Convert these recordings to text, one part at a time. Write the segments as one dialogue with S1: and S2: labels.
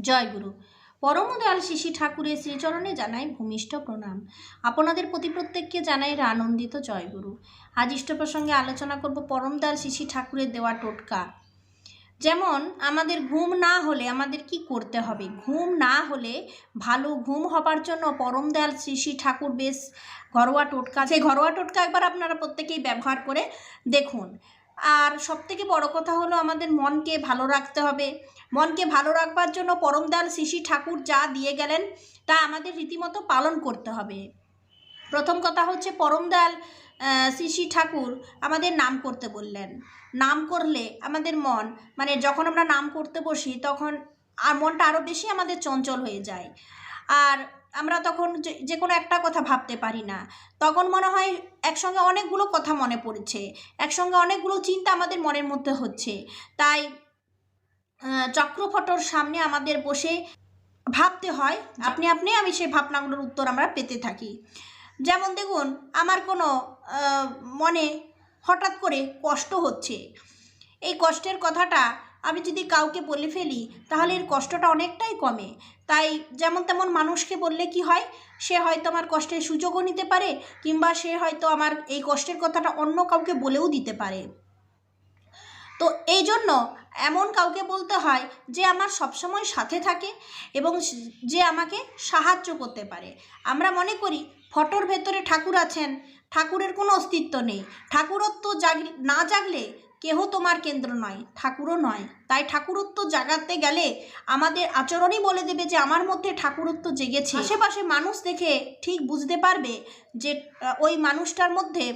S1: জয়গুরু পরমদয়াল শিশি ঠাকুরের শ্রীচরণে জানাই ভূমিষ্ঠ প্রণাম। আপনাদের প্রতি প্রত্যেককে জানাই আনন্দিত জয়গুরু আজ ইষ্ট প্রসঙ্গে আলোচনা করব পরমদয়াল শিশি ঠাকুরের দেওয়া টোটকা। যেমন, আমাদের ঘুম না হলে আমাদের কি করতে হবে? ঘুম না হলে ভালো ঘুম হবার জন্য পরমদয়াল শ্রী শ্রী ঠাকুর বেশ ঘরোয়া টোটকা। সেই ঘরোয়া টোটকা একবার আপনারা প্রত্যেকেই ব্যবহার করে দেখুন। আর সবথেকে বড় কথা হলো আমাদের মনকে ভালো রাখতে হবে। মনকে ভালো রাখবার জন্য পরমদয়াল শিশি ঠাকুর যা দিয়ে গেলেন, তা আমাদের রীতিমতো পালন করতে হবে। প্রথম কথা হচ্ছে পরমদাল শিশি ঠাকুর আমাদের নাম করতে বললেন। নাম করলে আমাদের মন মানে যখন আমরা নাম করতে বসি, তখন আর মনটা আরও বেশি আমাদের চঞ্চল হয়ে যায়। আর আমরা তখন যে কোনো একটা কথা ভাবতে পারি না। তখন মনে হয় একসঙ্গে অনেকগুলো কথা মনে পড়ছে। একসঙ্গে অনেকগুলো চিন্তা আমাদের মনের মধ্যে হচ্ছে। তাই চক্রফটর সামনে আমাদের বসে ভাবতে হয়, আপনি আপনি, আমি সেই ভাবনাগুলোর উত্তর আমরা পেতে থাকি। যেমন দেখুন, আমার কোনো মনে হঠাৎ করে কষ্ট হচ্ছে। এই কষ্টের কথাটা আমি যদি কাউকে বলে ফেলি, তাহলে এর কষ্টটা অনেকটাই কমে। তাই যেমন তেমন মানুষকে বললে কি হয়, সে হয়তো আমার কষ্টের সুযোগও নিতে পারে, কিংবা সে হয়তো আমার এই কষ্টের কথাটা অন্য কাউকে বলেও দিতে পারে। তো এই জন্য এমন কাউকে বলতে হয় যে আমার সবসময় সাথে থাকে এবং যে আমাকে সাহায্য করতে পারে। আমরা মনে করি, ফটোর ভেতরে ঠাকুর আছেন, ঠাকুরের কোনো অস্তিত্ব নেই। ঠাকুরত্ব জাগ, না জাগলে কেহ তোমার কেন্দ্র নয়, ঠাকুরও নয়। তাই ঠাকুরত্ব জাগাতে গেলে আমাদের আচরণই বলে দেবে যে আমার মধ্যে ঠাকুরত্ব জেগেছে। আশেপাশে মানুষ দেখে ঠিক বুঝতে পারবে যে ওই মানুষটার মধ্যে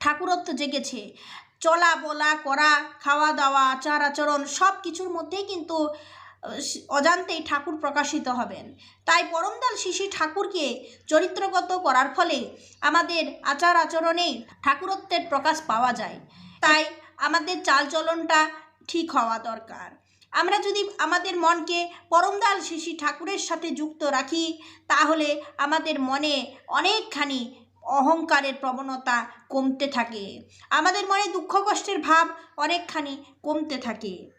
S1: ঠাকুরত্ব জেগেছে। চলা বলা করা খাওয়া দাওয়া আচার আচরণ সব কিছুর মধ্যেই কিন্তু অজান্তেই ঠাকুর প্রকাশিত হবেন। তাই পরমদাল শিশি ঠাকুরকে চরিত্রগত করার ফলে আমাদের আচার আচরণেই ঠাকুরত্বের প্রকাশ পাওয়া যায়। তাই আমাদের চালচলনটা ঠিক হওয়া দরকার। আমরা যদি আমাদের মনকে পরমদাল শিশি ঠাকুরের সাথে যুক্ত রাখি, তাহলে আমাদের মনে অনেকখানি অহংকারের প্রবণতা কমতে থাকে। আমাদের মনে দুঃখ কষ্টের ভাব অনেকখানি কমতে থাকে।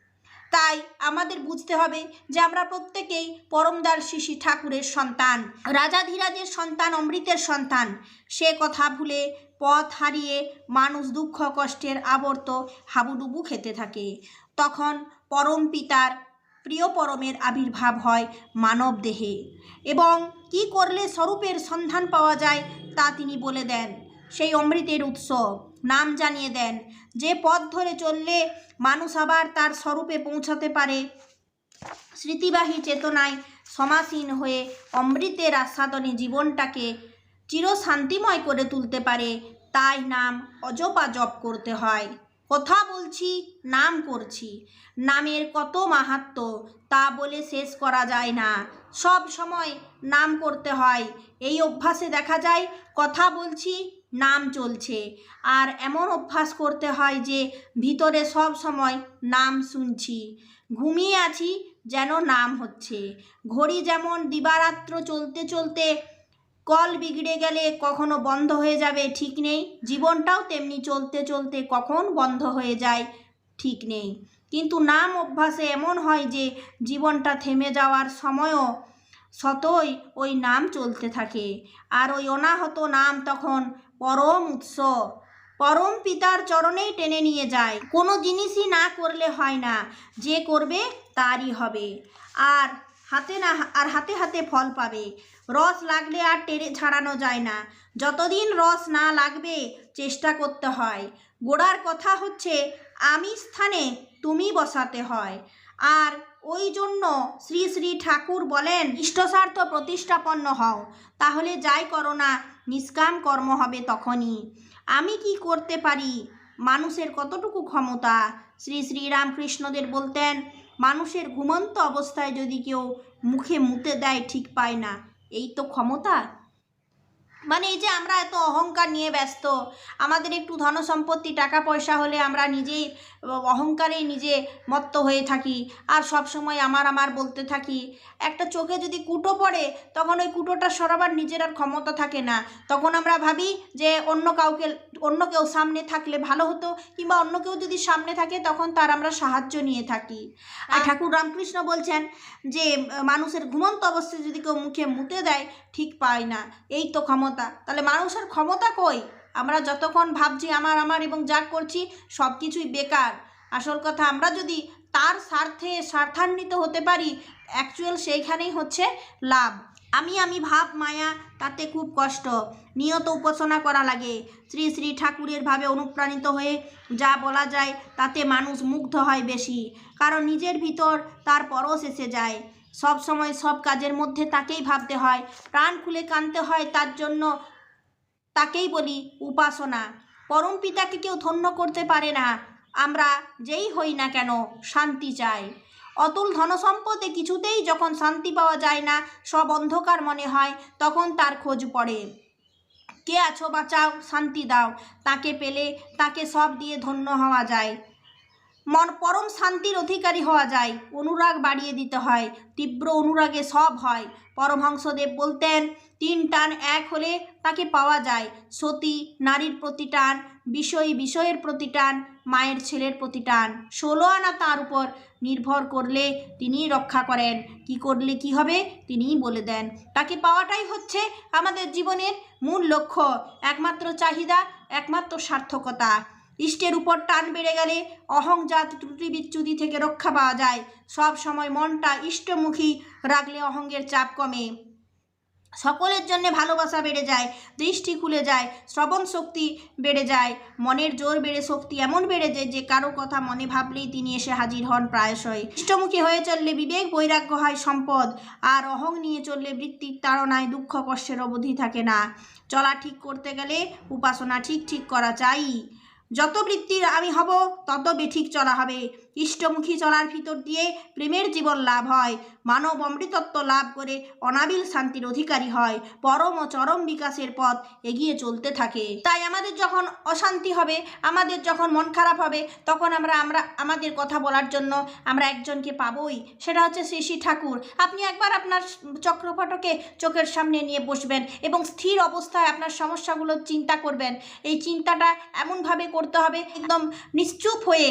S1: তাই আমাদের বুঝতে হবে যে আমরা প্রত্যেকেই পরমদার শিশি ঠাকুরের সন্তান রাজাধিরাজের সন্তান, অমৃতের সন্তান। সে কথা ভুলে পথ হারিয়ে মানুষ দুঃখ, কষ্টের আবর্ত হাবুডুবু খেতে থাকে। তখন পরম পিতার প্রিয় পরমের আবির্ভাব হয় মানব দেহে। এবং কি করলে স্বরূপের সন্ধান পাওয়া যায় তা তিনি বলে দেন সেই অমৃতের উৎস। নাম জানিয়ে দেন। যে পথ ধরে চললে মানুষ আবার তার স্বরূপে পৌঁছাতে পারে। স্মৃতিবাহী চেতনায় সমাসীন হয়ে অমৃতের আস্বাদনে জীবনটাকে চিরশান্তিময় করে তুলতে পারে, তাই নাম অজপা জপ করতে হয়। কথা বলছি, নাম করছি। নামের কত মাহাত্ম, তা বলে শেষ করা যায় না। সব সময় নাম করতে হয়। এই অভ্যাসে দেখা যায়, কথা বলছি নাম চলছে। আর এমন অভ্যাস করতে হয় যে, ভিতরে সব সময় নাম শুনছি। ঘুমিয়ে আছি যেন নাম হচ্ছে। ঘড়ি যেমন দিবারাত্র চলতে চলতে কল বিগড়ে গেলে কখনো বন্ধ হয়ে যাবে, ঠিক নেই। জীবনটাও তেমনি চলতে চলতে কখন বন্ধ হয়ে যায়, ঠিক নেই। কিন্তু নাম অভ্যাসে এমন হয় যে, জীবনটা থেমে যাওয়ার সময়ও শতই ওই নাম চলতে থাকে। আর ওই অনাহত নাম তখন পরম উৎস। পরম পিতার চরণেই টেনে নিয়ে যায়। কোনো জিনিসই না করলে হয় না। যে করবে, তারই হবে। আর হাতে না, আর হাতে হাতে ফল পাবে। রস লাগলে আর টেনে ছাড়ানো যায় না। যতদিন রস না লাগবে, চেষ্টা করতে হয়। গোড়ার কথা হচ্ছে আমি স্থানে তুমি বসাতে হয়। আর ওই জন্য শ্রী শ্রী ঠাকুর বলেন ইষ্টস্বার্থ প্রতিষ্ঠাপন্ন হও, তাহলে যাই করো না, নিষ্কাম কর্ম হবে তখনই। আমি কি করতে পারি? মানুষের কতটুকু ক্ষমতা? শ্রী শ্রী রামকৃষ্ণদের বলতেন, মানুষের ঘুমন্ত অবস্থায় যদি কেউ মুখে মুতে দেয়, ঠিক পায় না। এই তো ক্ষমতা। মানে এই যে আমরা এত অহংকার নিয়ে ব্যস্ত আমাদের একটু ধন সম্পত্তি টাকা পয়সা হলে আমরা নিজেই অহংকারেই নিজে মত্ত হয়ে থাকি। আর সব সময় আমার আমার বলতে থাকি। একটা চোখে যদি কুটো পড়ে তখন ওই কুটোটা সরাবার নিজের আর ক্ষমতা থাকে না। তখন আমরা ভাবি যে অন্য কাউকে অন্য কেউ সামনে থাকলে ভালো হতো কিংবা অন্য কেউ যদি সামনে থাকে তখন তার আমরা সাহায্য নিয়ে থাকি। আর ঠাকুর রামকৃষ্ণ বলছেন যে মানুষের ঘুমন্ত অবস্থায় যদি কেউ মুখে মুতে দেয় ঠিক পায় না। এই তো ক্ষমতা। তাহলে মানুষের ক্ষমতা কই? আমরা যতক্ষণ ভাবছি আমার আমার এবং যা করছি সব কিছুই বেকার। আসল কথা, আমরা যদি তার স্বার্থে স্বার্থান্বিত হতে পারি অ্যাকচুয়াল সেইখানেই হচ্ছে লাভ। আমি আমি ভাব মায়া, তাতে খুব কষ্ট। নিয়ত উপাসনা করা লাগে। শ্রী শ্রী ঠাকুরের ভাবে অনুপ্রাণিত হয়ে যা বলা যায়, তাতে মানুষ মুগ্ধ হয় বেশি। কারণ নিজের ভিতর তার পরশ এসে যায়। সব সময় সব কাজের মধ্যে তাকেই ভাবতে হয়। প্রাণ খুলে কানতে হয় তার জন্য। তাকেই বলি উপাসনা। পরম পিতাকে কেউ ধন্য করতে পারে না। আমরা যেই হই না কেন, শান্তি চাই। অতুল ধনসম্পদে কিছুতেই যখন শান্তি পাওয়া যায় না, সব অন্ধকার মনে হয়, তখন তার খোঁজ পড়ে। কে আছো বাঁচাও, শান্তি দাও। তাকে পেলে তাকে সব দিয়ে ধন্য হওয়া যায়। মন পরম শান্তির অধিকারী হওয়া যায়। অনুরাগ বাড়িয়ে দিতে হয়। তীব্র অনুরাগে সব হয়। পরমহংসদেব বলতেন, তিন টান এক হলে তাকে পাওয়া যায়। সতী, নারীর প্রতি টান, বিষয় বিষয়ের প্রতি টান, মায়ের ছেলের প্রতি টান। ষোলো আনা তার উপর নির্ভর করলে তিনিই রক্ষা করেন। কি করলে কি হবে তিনিই বলে দেন। তাকে পাওয়াটাই হচ্ছে আমাদের জীবনের মূল লক্ষ্য। একমাত্র চাহিদা, একমাত্র সার্থকতা। ইষ্টের উপর টান বেড়ে গেলে অহংজাত ত্রুটি বিচ্যুতি থেকে রক্ষা পাওয়া যায়। সব সময় মনটা ইষ্টমুখী রাখলে অহংয়ের চাপ কমে। সকলের জন্য ভালোবাসা বেড়ে যায়, দৃষ্টি খুলে যায়, শ্রবণ শক্তি বেড়ে যায়, মনের জোর বেড়ে, শক্তি এমন বেড়ে যায় যে কারও কথা মনে ভাবলেই তিনি এসে হাজির হন প্রায়শই। ইষ্টমুখী হয়ে চললে বিবেক বৈরাগ্য হয় সম্পদ, আর অহং নিয়ে চললে বৃত্তির তাড়নায় দুঃখ কষ্টের অবধি থাকে না। চলা ঠিক করতে গেলে উপাসনা ঠিক ঠিক করা চাই। যত বৃত্তির আমি হব তত বেঠিক চলা হবে। ইষ্টমুখী চলার ভিতর দিয়ে প্রেমের জীবন লাভ হয়। মানব অমৃতত্ব লাভ করে অনাবিল শান্তির অধিকারী হয়। পরম ও চরম বিকাশের পথ এগিয়ে চলতে থাকে। তাই আমাদের যখন অশান্তি হবে, আমাদের যখন মন খারাপ হবে, তখন আমরা আমরা, আমাদের কথা বলার জন্য আমরা একজনকে পাবই। সেটা হচ্ছে শ্রী শ্রী ঠাকুর। আপনি একবার আপনার চক্রপটকে চোখের সামনে নিয়ে বসবেন এবং স্থির অবস্থায় আপনার সমস্যাগুলো চিন্তা করবেন। এই চিন্তাটা এমনভাবে করতে হবে, একদম নিশ্চুপ হয়ে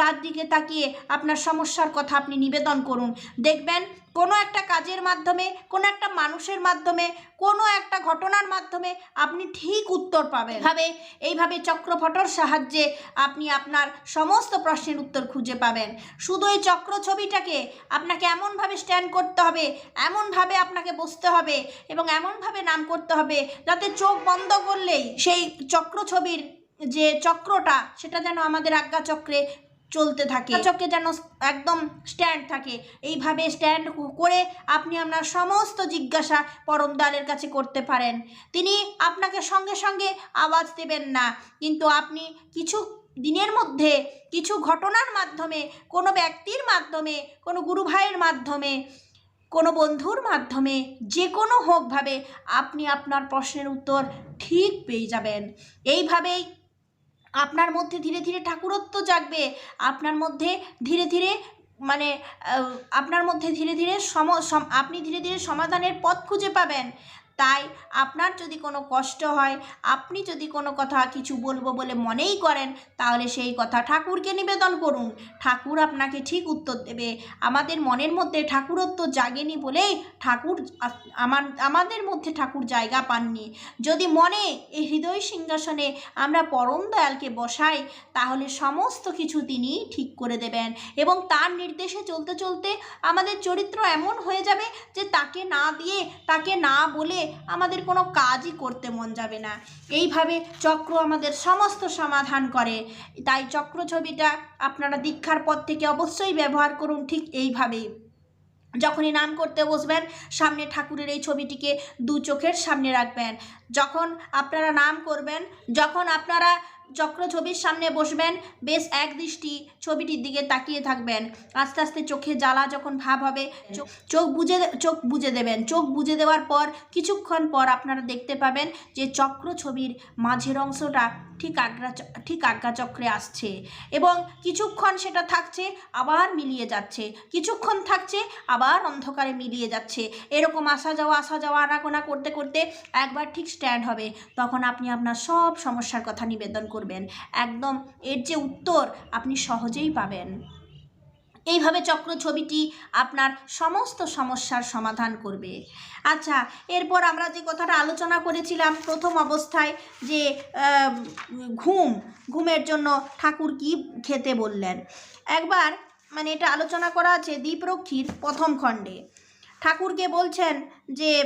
S1: তার দিকে তাকিয়ে আপনার সমস্যার কথা আপনি নিবেদন করুন। দেখবেন, কোনো একটা কাজের মাধ্যমে, কোনো একটা মানুষের মাধ্যমে, কোনো একটা ঘটনার মাধ্যমে আপনি ঠিক উত্তর পাবেন। ভাবে এইভাবে চক্রফটর সাহায্যে আপনি আপনার সমস্ত প্রশ্নের উত্তর খুঁজে পাবেন। শুধু এই চক্র ছবিটাকে আপনাকে এমনভাবে স্ট্যান্ড করতে হবে, এমনভাবে আপনাকে বসতে হবে এবং এমনভাবে নাম করতে হবে যাতে চোখ বন্ধ করলেই সেই চক্র ছবির যে চক্রটা, সেটা যেন আমাদের আজ্ঞা চক্রে চলতে থাকে। চক্রে যেন একদম স্ট্যান্ড থাকে। এইভাবে স্ট্যান্ড করে আপনি আপনার সমস্ত জিজ্ঞাসা পরম দ্বারের কাছে করতে পারেন। তিনি আপনাকে সঙ্গে সঙ্গে আওয়াজ দেবেন না। কিন্তু আপনি কিছু দিনের মধ্যে, কিছু ঘটনার মাধ্যমে, কোনো ব্যক্তির মাধ্যমে, কোনো গুরু ভাইয়ের মাধ্যমে, কোনো বন্ধুর মাধ্যমে, যে কোনো হোকভাবে আপনি আপনার প্রশ্নের উত্তর ঠিক পেয়ে যাবেন। এইভাবেই আপনার মধ্যে ধীরে ধীরে ঠাকুরত্ব জাগবে, আপনার মধ্যে ধীরে ধীরে মানে আপনার মধ্যে ধীরে ধীরে সম, আপনি ধীরে ধীরে সমাধানের পথ খুঁজে পাবেন। তাই আপনার যদি কোনো কষ্ট হয়, আপনি যদি কোনো কথা কিছু বলব বলে মনেই করেন, তাহলে সেই কথা ঠাকুরকে নিবেদন করুন। ঠাকুর আপনাকে ঠিক উত্তর দেবে। আমাদের মনের মধ্যে ঠাকুরত্ব জাগেনি বলেই ঠাকুর আমার, আমাদের মধ্যে ঠাকুর জায়গা পাননি। যদি মনে এই হৃদয় সিংহাসনে আমরা পরম দয়ালকে বসাই, তাহলে সমস্ত কিছু তিনি ঠিক করে দেবেন এবং তার নির্দেশে চলতে চলতে আমাদের চরিত্র এমন হয়ে যাবে যে তাকে না দিয়ে, তাকে না বলে আমাদের কোনো কাজই করতে মন যাবে না। এইভাবে চক্র আমাদের সমস্ত সমাধান করে। তাই চক্র ছবিটা আপনারা দীক্ষার পর থেকে অবশ্যই ব্যবহার করুন ঠিক এইভাবেই। যখনই নাম করতে বসবেন, সামনে ঠাকুরের এই ছবিটিকে দু চোখের সামনে রাখবেন। যখন আপনারা নাম করবেন, যখন আপনারা চক্র ছবির সামনে বসবেন, বেশ এক দৃষ্টি ছবিটির দিকে তাকিয়ে থাকবেন। আস্তে আস্তে চোখে জ্বালা যখন ভাব হবে চোখ বুজে চোখ বুজে দেবেন। চোখ বুজে দেওয়ার পর, কিছুক্ষণ পর আপনারা দেখতে পাবেন যে চক্র ছবির মাঝের অংশটা ঠিক আগ্রা ঠিক আজ্ঞা চক্রে আসছে এবং কিছুক্ষণ সেটা থাকছে, আবার মিলিয়ে যাচ্ছে। কিছুক্ষণ থাকছে, আবার অন্ধকারে মিলিয়ে যাচ্ছে। এরকম আসা যাওয়া আসা যাওয়া, আনাগোনা করতে করতে একবার ঠিক স্ট্যান্ড হবে। তখন আপনি আপনার সব সমস্যার কথা নিবেদন করবেন। একদম এর যে উত্তর আপনি সহজেই পাবেন। এইভাবে চক্র ছবিটি আপনার সমস্ত সমস্যার সমাধান করবে। আচ্ছা এরপর আমরা যে কথাটা আলোচনা করেছিলাম প্রথম অবস্থায় যে ঘুম, ঘুমের জন্য ঠাকুর কি খেতে বললেন? একবার মানে এটা আলোচনা করা আছে দীপরক্ষীর প্রথম খণ্ডে। ঠাকুরকে বলছেন যে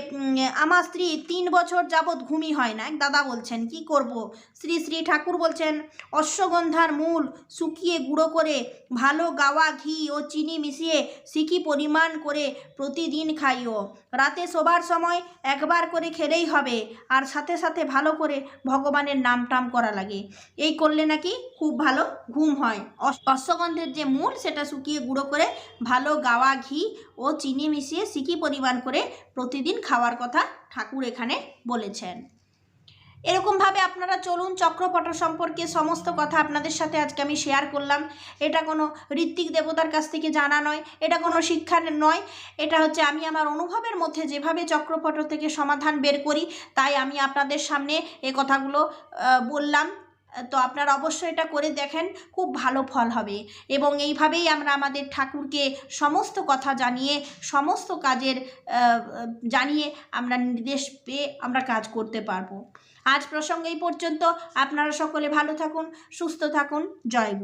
S1: আমার স্ত্রী তিন বছর যাবৎ ঘুমই হয় না। এক দাদা বলছেন, কি করব? শ্রী শ্রী ঠাকুর বলছেন, অশ্বগন্ধার মূল শুকিয়ে গুঁড়ো করে ভালো গাওয়া ঘি ও চিনি মিশিয়ে সিকি পরিমাণ করে প্রতিদিন খাইও। রাতে শোবার সময় একবার করে খেলেই হবে। আর সাথে সাথে ভালো করে ভগবানের নাম টাম করা লাগে। এই করলে নাকি খুব ভালো ঘুম হয়। অশ- অশ্বগন্ধের যে মূল, সেটা শুকিয়ে গুঁড়ো করে ভালো গাওয়া ঘি ও চিনি মিশিয়ে সিকি পরিমাণ করে প্রতিদিন খাওয়ার কথা ঠাকুর এখানে বলেছেন। এরকমভাবে আপনারা চলুন চক্রপট সম্পর্কে সমস্ত কথা আপনাদের সাথে আজকে আমি শেয়ার করলাম। এটা কোনো ঋত্বিক দেবতার কাছ থেকে জানা নয়, এটা কোনো শিক্ষার নয়। এটা হচ্ছে আমি আমার অনুভবের মধ্যে যেভাবে চক্রপট থেকে সমাধান বের করি, তাই আমি আপনাদের সামনে এ কথাগুলো বললাম। তো আপনারা অবশ্যই এটা করে দেখেন, খুব ভালো ফল হবে। এবং এইভাবেই আমরা আমাদের ঠাকুরকে সমস্ত কথা জানিয়ে, সমস্ত কাজের জানিয়ে আমরা নির্দেশ পেয়ে আমরা কাজ করতে পারব। আজ প্রসঙ্গ এই পর্যন্ত। আপনারা সকলে ভালো থাকুন, সুস্থ থাকুন। জয়।